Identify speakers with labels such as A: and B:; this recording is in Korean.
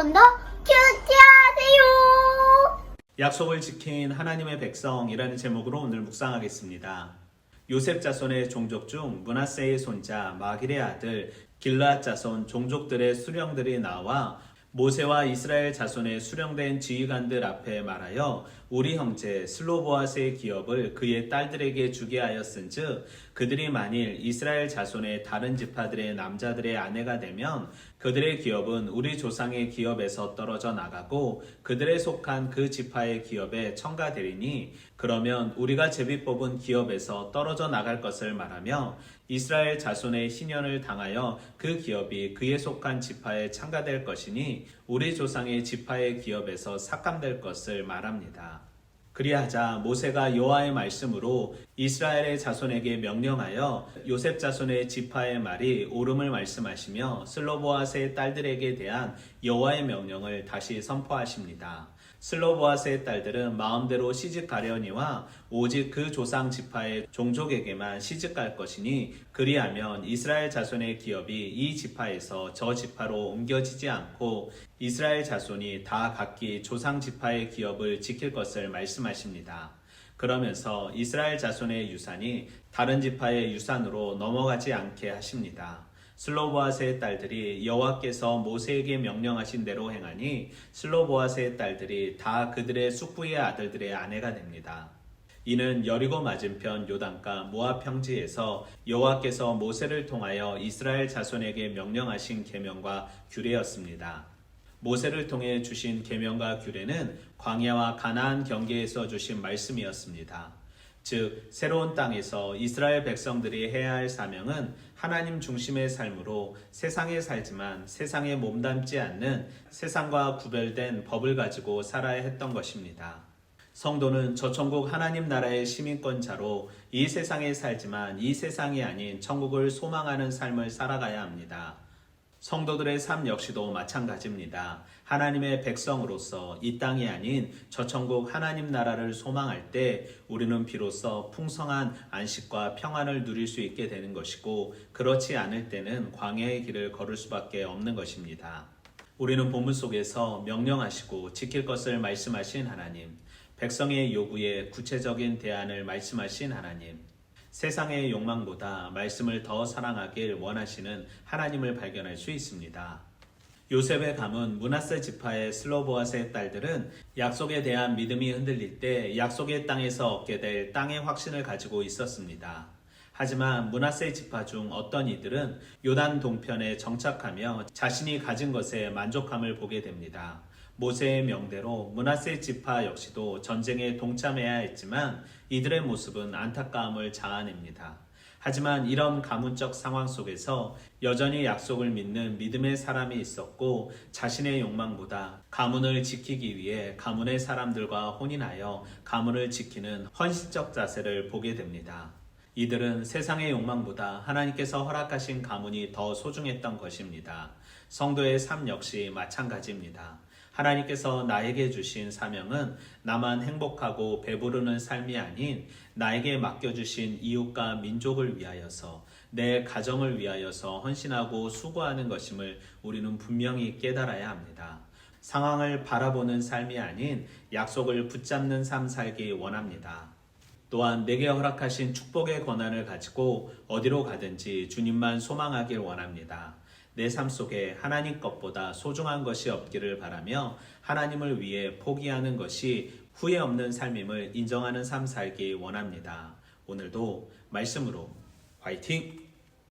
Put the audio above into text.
A: 여러분도 큐티하세요.
B: 약속을 지킨 하나님의 백성이라는 제목으로 오늘 묵상하겠습니다. 요셉 자손의 종족 중 문하세의 손자 마길의 아들 길라 자손 종족들의 수령들이 나와 모세와 이스라엘 자손의 수령된 지휘관들 앞에 말하여 우리 형제 슬로보아스의 기업을 그의 딸들에게 주게 하였은즉 그들이 만일 이스라엘 자손의 다른 지파들의 남자들의 아내가 되면 그들의 기업은 우리 조상의 기업에서 떨어져 나가고 그들의 속한 그 지파의 기업에 첨가되리니 그러면 우리가 제비 뽑은 기업에서 떨어져 나갈 것을 말하며 이스라엘 자손의 희년을 당하여 그 기업이 그에 속한 지파에 참가될 것이니 우리 조상의 지파의 기업에서 삭감될 것을 말합니다. 그리하자 모세가 여호와의 말씀으로 이스라엘의 자손에게 명령하여 요셉 자손의 지파의 말이 옳음을 말씀하시며 슬로보아스의 딸들에게 대한 여호와의 명령을 다시 선포하십니다. 슬로보아스의 딸들은 마음대로 시집 가려니와 오직 그 조상 지파의 종족에게만 시집 갈 것이니 그리하면 이스라엘 자손의 기업이 이 지파에서 저 지파로 옮겨지지 않고 이스라엘 자손이 다 각기 조상 지파의 기업을 지킬 것을 말씀하십니다. 그러면서 이스라엘 자손의 유산이 다른 지파의 유산으로 넘어가지 않게 하십니다. 슬로보아스의 딸들이 여호와께서 모세에게 명령하신 대로 행하니 슬로보아스의 딸들이 다 그들의 숙부의 아들들의 아내가 됩니다. 이는 여리고 맞은편 요단가 모압 평지에서 여호와께서 모세를 통하여 이스라엘 자손에게 명령하신 계명과 규례였습니다. 모세를 통해 주신 계명과 규례는 광야와 가나안 경계에서 주신 말씀이었습니다. 즉 새로운 땅에서 이스라엘 백성들이 해야 할 사명은 하나님 중심의 삶으로 세상에 살지만 세상에 몸담지 않는 세상과 구별된 법을 가지고 살아야 했던 것입니다. 성도는 저천국 하나님 나라의 시민권자로 이 세상에 살지만 이 세상이 아닌 천국을 소망하는 삶을 살아가야 합니다. 성도들의 삶 역시도 마찬가지입니다. 하나님의 백성으로서 이 땅이 아닌 저천국 하나님 나라를 소망할 때 우리는 비로소 풍성한 안식과 평안을 누릴 수 있게 되는 것이고 그렇지 않을 때는 광야의 길을 걸을 수밖에 없는 것입니다. 우리는 본문 속에서 명령하시고 지킬 것을 말씀하신 하나님, 백성의 요구에 구체적인 대안을 말씀하신 하나님, 세상의 욕망보다 말씀을 더 사랑하길 원하시는 하나님을 발견할 수 있습니다. 요셉의 가문 문하세 지파의 슬로보아스의 딸들은 약속에 대한 믿음이 흔들릴 때 약속의 땅에서 얻게 될 땅의 확신을 가지고 있었습니다. 하지만 문하세 지파 중 어떤 이들은 요단 동편에 정착하며 자신이 가진 것에 만족함을 보게 됩니다. 모세의 명대로 문하세 지파 역시도 전쟁에 동참해야 했지만 이들의 모습은 안타까움을 자아냅니다. 하지만 이런 가문적 상황 속에서 여전히 약속을 믿는 믿음의 사람이 있었고 자신의 욕망보다 가문을 지키기 위해 가문의 사람들과 혼인하여 가문을 지키는 헌신적 자세를 보게 됩니다. 이들은 세상의 욕망보다 하나님께서 허락하신 가문이 더 소중했던 것입니다. 성도의 삶 역시 마찬가지입니다. 하나님께서 나에게 주신 사명은 나만 행복하고 배부르는 삶이 아닌 나에게 맡겨주신 이웃과 민족을 위하여서 내 가정을 위하여서 헌신하고 수고하는 것임을 우리는 분명히 깨달아야 합니다. 상황을 바라보는 삶이 아닌 약속을 붙잡는 삶 살기 원합니다. 또한 내게 허락하신 축복의 권한을 가지고 어디로 가든지 주님만 소망하길 원합니다. 내 삶 속에 하나님 것보다 소중한 것이 없기를 바라며 하나님을 위해 포기하는 것이 후회 없는 삶임을 인정하는 삶 살기 원합니다. 오늘도 말씀으로 화이팅!